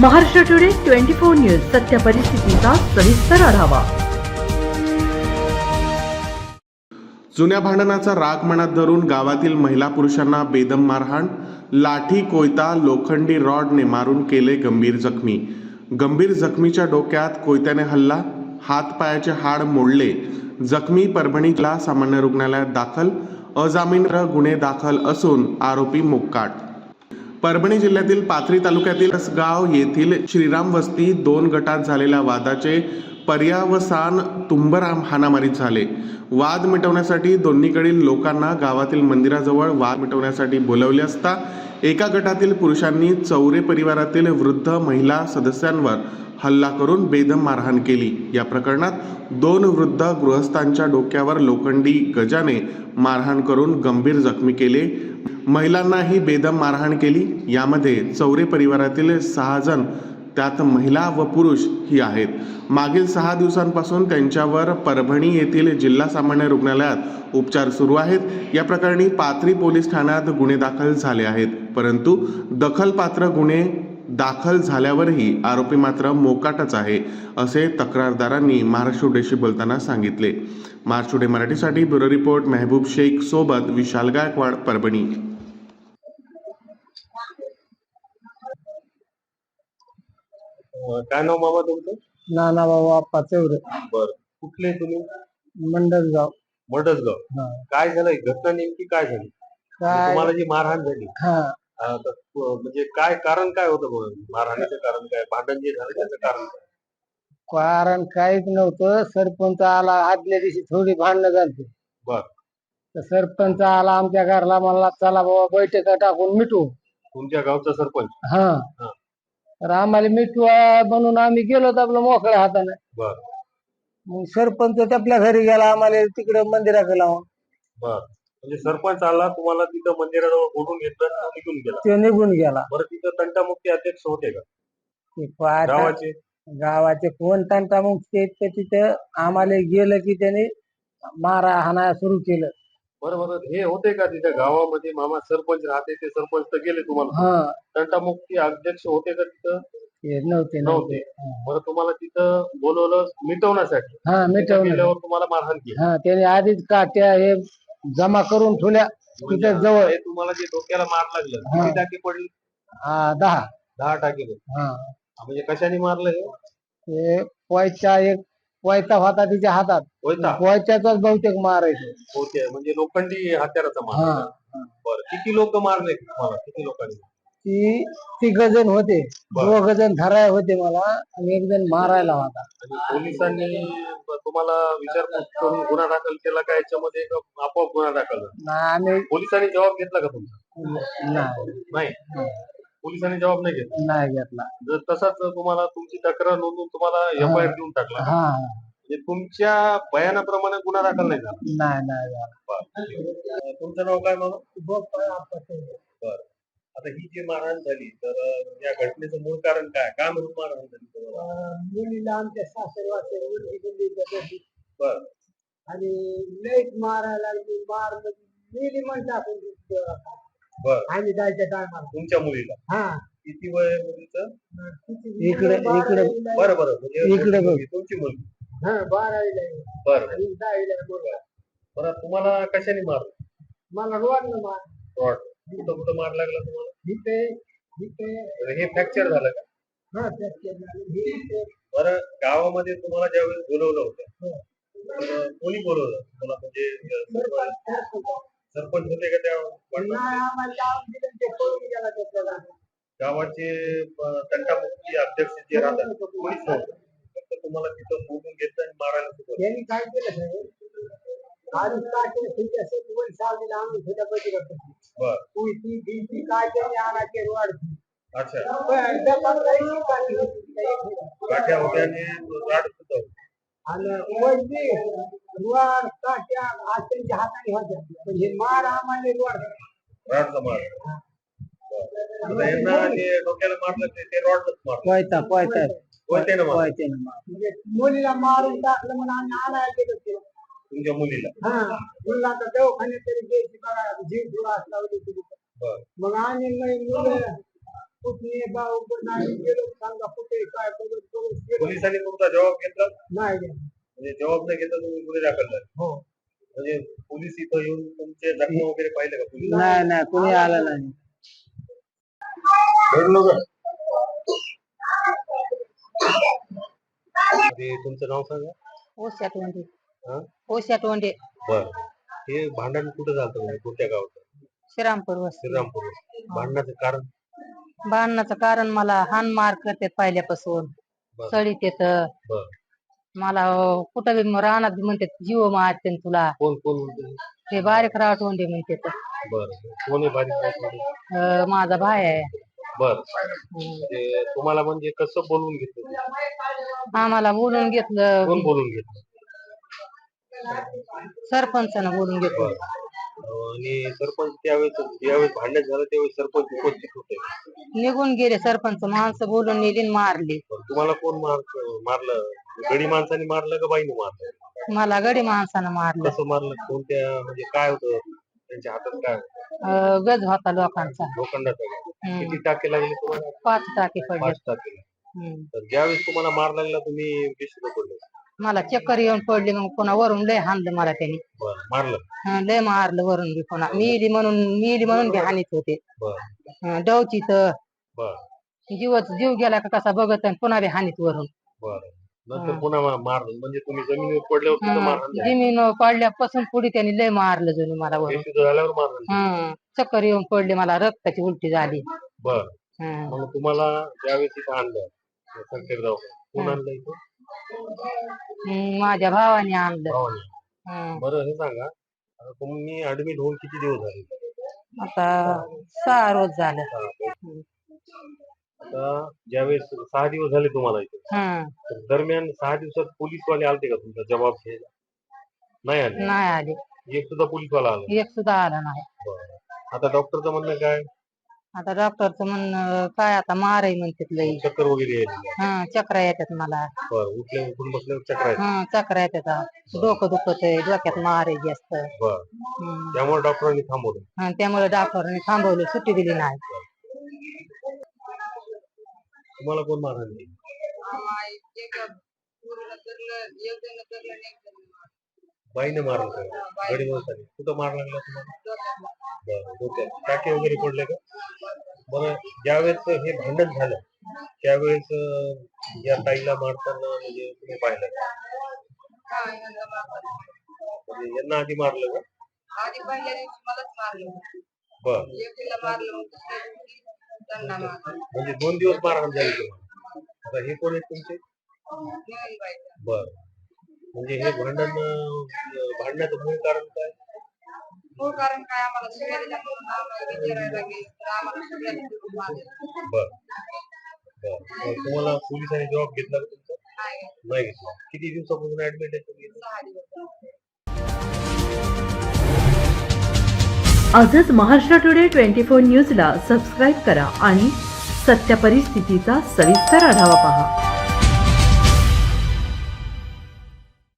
Maharashtra today twenty four news सत्य परिस्थितीचा सविस्तर आढावा. जुन्या भांडणाचा राग मनात धरून गावातील महिला पुरुषांना बेदम मारहाण लाठी कोयता लोखंडी रॉडने मारून केले गंभीर जखमी. गंभीर जखमीच्या डोक्यात कोयत्याने हल्ला हातपायाचे हाड मोडले. जखमी परभणीला सामान्य रुग्णालयात दाखल अजामीन गुन्हे दाखल असून आरोपी मोक्काट. परभणी जिल्ह्यातील पाथरी तालुक्यातील गाव येथील श्रीराम वस्ती दोन गटात झालेल्या वादाचे पर्यावसान तुंबराम हाणामारीत झाले. वाद मिटवण्यासाठी दोन्हीकडील लोकांना गावातील मंदिराजवळ वाद मिटवण्यासाठी बोलवले असता एका गटातील पुरुषांनी चौरे परिवारातील वृद्ध महिला सदस्यांवर हल्ला करून बेदम मारहाण केली. या प्रकरणात दोन वृद्ध गृहस्थांच्या डोक्यावर लोखंडी गजाने मारहाण करून गंभीर जखमी केले. महिलांनाही बेदम मारहाण केली. यामध्ये चौरे परिवारातील सहा जण त्यात महिला व पुरुष ही आहेत. मागील सहा दिवसांपासून त्यांच्यावर परभणी येथील जिल्हा सामान्य रुग्णालयात उपचार सुरू आहेत. या प्रकरणी पाथरी पोलीस ठाण्यात गुन्हे दाखल झाले आहेत. परंतु दखलपात्र गुन्हे दाखल झाल्यावरही आरोपी मात्र मोकाटच आहे असे तक्रारदारांनी महाराष्ट्र बोलताना सांगितले. महाराष्ट्र टुडे मराठीसाठी ब्युरो रिपोर्ट मेहबूब शेख सोबत विशाल गायकवाड परभणी. काय नाव मामा तुमचं? नाना बाबा आप्पा चौरे. बर. कुठले तुम्ही? मंडलगाव. मडसगाव हा. काय झालंय घटना नेमकी काय झाली? काय? तुम्हाला जी मारहाण झाली. हा. म्हणजे काय कारण काय होतं? मारहाणीचं कारण काय? भांडण जे झालं त्याचं कारण काय? कारण काहीच नव्हतं. सरपंच आला आदल्या दिवशी थोडी भांडणं झाली. बर. तर सरपंच आला आमच्या घरला म्हणला चला बाबा बैठक टाकून मिटू. तुमच्या गावचा सरपंच? हा. हा. तर आम्हाला मिटवा म्हणून आम्ही गेलो तर आपलं मोकळ्या हाताने. बर. मग सरपंच आपल्या घरी गेला आम्हाला तिकडे मंदिराकडे लावून. बर. म्हणजे सरपंच आला तुम्हाला तिथं मंदिराजवळ बोलून घेतलं आणि निघून गेला. ते निघून गेला. बरं तिथं तंटामुक्ती अध्यक्ष होते का? ते पाहता- गावाचे? गावाचे कोण तंटा मग ते ते तिथं आम्हाला गेलं की त्याने मारा हाणा सुरू केलं. बरं बरं हे होते का तिथं गावामध्ये मामा सरपंच राहते ते सरपंच तर गेले तुम्हाला? हा. तंटामुक्ती अध्यक्ष होते का तिथं? ते नव्हते नव्हते. बरं तुम्हाला तिथं बोलवलं मिटवण्यासाठी? हा तिथं मिटवलं गेल्यावर तुम्हाला मारहाण केली. हा त्याने आधीच काट्या हे जमा करून ठेवल्या. म्हणजे तिथं जवळ. हे तुम्हाला जे डोक्याला मार लागलं हा. किती टाके पडले? हा दहा. दहा टाके पडले. हा. म्हणजे कशाने मारलं हे? ते पोयचा एक पोयता होता तिच्या हातात. होता पोयच्याचाच बहुतेक मारायचं. होते म्हणजे लोखंडी हत्याराचा मार. हा. बरं किती लोक मारले तुम्हाला? किती लोकांनी? ती तिघ जण होते. दोघ जण धराय होते मला आणि एक जण मारायला होता. पोलिसांनी तुम्हाला विचारपूस करून गुन्हा दाखल केला का? याच्यामध्ये का आपोआप गुन्हा दाखल झाला? ना आम्ही पोलिसांनी जबाब घेतला का तुमचा? नाही. नाही. पोलिसांनी जबाब नाही घेतला? नाही घेतला. जर तसाच तुम्हाला तुमची तक्रार नोंदवून तुम्हाला एफ आय आर देऊन टाकला. हा. म्हणजे तुमच्या बयानाप्रमाणे गुन्हा दाखल नाही झाला. नाही नाही झाला. तुमचं नाव काय म्हणून? आता ही जी मारहाण झाली तर या घटनेचं मूळ कारण काय? काय म्हणून मारहाण झाली? मुलीला आमच्या सासरवासे मुलगी दिली होती. बरं. आणि लईच मारायला लागली. मार मेली म्हण टाकून. बरं. आम्ही जायच्या टायमाला. तुमच्या मुलीला? हा. किती वय मुलीचं? इकडे इकडे बरं बरं. म्हणजे इकडे तुमची मुलगी हा बारावीला आहे. बरं दहावीला आहे मुलगा. बरं तुम्हाला कशाने मारलं? मला रोडनं मार रॉड कुठं कुठं मार लागला तुम्हाला. इथे इथे तर हे फ्रॅक्चर झालं का? हा fracture झालं. हे इथे. बरं गावामध्ये तुम्हाला ज्यावेळेस बोलवलं होतं तर कोणी बोलवलं? तुम्हाला म्हणजे सरपंच होते का त्या ते त्यातला. गावाचे तंटामुक्ती अध्यक्ष जे राहतात कोणीच नव्हतं. फक्त तुम्हाला तिथं बोलून घेतलं आणि मारायला त्यांनी काय केलं साहेब? आधी काय केलं? तुमच्या शेतीवर सावलीला आणून सुद्धा भिंती अच्छा. होत्या आणि. आणि वरती काट्या हाताने होत्या. पण हे मार आम्हाला रोड राडचा मार. बरं. आता यांना जे डोक्याला मारलं ते ते रॉडच मार. म्हणजे मुलीला मारून टाकलं म्हणून आम्ही आणायला गेलो. तुमच्या मुलीला. हा मुलीला तर दवाखान्यात तरी द्यायची बघा जीव थोडा असला होता बरं. मग आम्ही मग मुलं कुठे भाऊ नाही गेलो सांगा कुठे काय बघत बघत पोलिसांनी तुमचा जबाब घेतला? नाही म्हणजे जबाब नाही घेतला तुम्ही गुन्हे दाखल झाले. हो. म्हणजे पोलीस इथं येऊन तुमचे जखम वगैरे पाहिले का पोलीस नाही नाही कुणी आलं नाही. भेटलो का तुमचं नाव सांगा. ओशात वंडे हा ओशात वंडे. बर. हे भांडण कुठं झालं म्हणजे कोणत्या गावात श्रीरामपूर वस्ती श्रीरामपूर भांडणाचं कारण? भांडणाचं कारण मला हान मार करतात पहिल्यापासून. बर. चढीत येत बर. मला अं, कुठं बी रानात बी म्हणतात जीव मारते तुला. कोण कोण म्हणते? ते बारीक वंडे म्हणतात. बर. कोण आहे बारीक बारीक? अं, माझा भाय आहे. बर. म्हणजे तुम्हाला म्हणजे कसं बोलवून घेतलं ते? आम्हाला बोलून घेतलं. कोण बोलून घेतलं? सरपंचानं बोलून बर अं, आणि सरपंच त्यावेळेस ज्यावेळेस भांडण झालं त्यावेळेस सरपंच उपस्थित होते. निघून गेले सरपंच माणसं बोलून नेली आणि मारली. पण तुम्हाला कोण मार मारलं? गडी माणसाने मारलं का बाईने मारलं? मला गडी माणसानं मारलं. कसं मारलं? कोणत्या म्हणजे काय होतं? त्यांच्या हातात काय होतं? अं, गज होता लोकांचा. लोखंडाचा हम्म. किती टाके लागले तुम्हाला? पाच टाके पडले. पाच टाके. हम्म. तर ज्यावेळेस तुम्हाला मार लागला तुम्ही बेशुद्ध पडले मला चक्कर येऊन पडली मग पुन्हा वरून लय हाणलं मला त्यांनी. बरं मारलं. हं, लय मारलं वरून बी पुन्हा मिली म्हणून मिली म्हणून बी हानीत होते. बर. डवची तर. बर. जीवच जीव गेला का कसा बघत आणि पुन्हा बी हानीत वरून. बर. नंतर पुन्हा मा- मारलं. म्हणजे तुम्ही जमिनीवर पडल्यावर तिथं हं. जमीन पडल्यापासून पुढे त्यांनी लय मारलं जणू मला वरून. बेशुद्ध झाल्यावर. हं, चक्कर येऊन पडली मला रक्ताची उलटी झाली. बर. हं. मग तुम्हाला ज्यावेळेस इथं आणलं संकेत गाव कोण. आणलं इथं? माझ्या भावाने आणलं. बरं हे सांगा. आता तुम्ही ऍडमिट होऊन किती दिवस झाले? आता सहा रोज झालं. आता ज्यावेळेस सहा दिवस झाले तुम्हाला इथे. हं, तर दरम्यान सहा दिवसात पोलीसवाले आलते का तुमचा जबाब घ्यायला? नाही आले. नाही आले. एक सुद्धा पोलीसवाला आला एक सुद्धा आला नाही. आता डॉक्टरचं म्हणणं काय? आता डॉक्टरचं म्हणणं काय आता मारही म्हणतात लई चक्कर वगैरे यायची हा चक्रा येतात मला. बरं उठल्या उठून बसल्यावर चक्र आहे हा चक्रा येतात. डोकं दुखत आहे डोक्यात मार आहे जास्त. बरं. हम्म. त्यामुळे डॉक्टरांनी थांबवलं. हा, त्यामुळे डॉक्टरने थांबवलं सुट्टी दिली नाही. तुम्हाला कोण मारहाण केली बाईने मारलं का गडी माणसाने कुठं मार लागला तुम्हाला? बरं डोक्यात. टाके वगैरे पडले का? बरं ज्यावेळेस हे भांडण झालं त्यावेळेस या ताईला मारताना म्हणजे तुम्ही पाहिलं का? म्हणजे यांना आधी मारलं का? आधी पहिल्या दिवशी मलाच मारलं बर. एकटीला मारलं मग दुसऱ्या दिवशी त्यांना मारलं. म्हणजे दोन दिवस मारहाण झाली तुम्हाला. आता हे कोण आहेत तुमचे? बर. म्हणजे हे भांडण भांडण्याचं मूळ कारण काय? मूळ कारण काय आम्हाला विचारायला तर आम्हाला मारलं. बर. तुम्हाला पोलिसांनी जबाब घेतला का तुमचा? नाही घेतला. किती दिवसापासून ऍडमिट आहे तुम्ही? इथं? सहा दिवस. आजच महाराष्ट्र टुडे ट्वेंटी फोर न्यूजला सबस्क्राईब करा आणि सत्य परिस्थितीचा सविस्तर आढावा पहा.